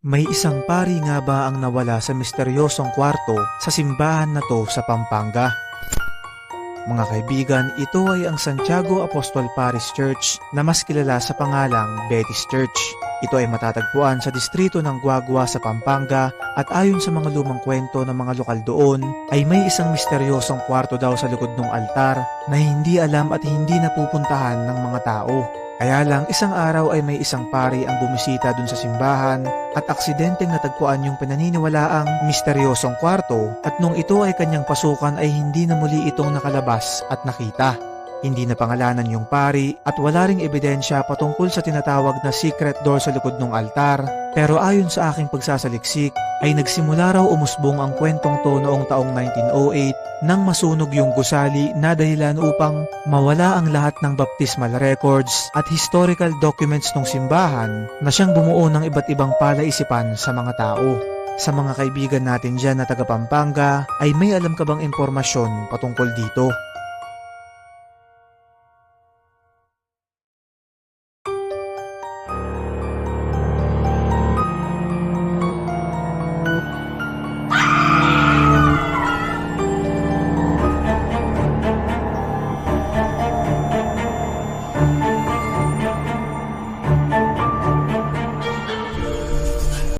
May isang pari nga ba ang nawala sa misteryosong kwarto sa simbahan na to sa Pampanga? Mga kaibigan, ito ay ang Santiago Apostol Paris Church na mas kilala sa pangalang Betis Church. Ito ay matatagpuan sa distrito ng Guagua sa Pampanga at ayon sa mga lumang kwento ng mga lokal doon ay may isang misteryosong kwarto daw sa likod ng altar na hindi alam at hindi napupuntahan ng mga tao. Kaya lang isang araw ay may isang pari ang bumisita dun sa simbahan at aksidenteng natagpuan yung pinaniniwalaang misteryosong kwarto at nung ito ay kanyang pasukan ay hindi na muli itong nakalabas at nakita. Hindi na pangalanan yung pari at wala ring ebidensya patungkol sa tinatawag na secret door sa likod ng altar pero ayon sa aking pagsasaliksik ay nagsimula raw umusbong ang kwentong to noong taong 1908 nang masunog yung gusali na dahilan upang mawala ang lahat ng baptismal records at historical documents ng simbahan na siyang bumuo ng iba't ibang palaisipan sa mga tao. Sa mga kaibigan natin dyan na taga Pampanga ay may alam ka bang impormasyon patungkol dito?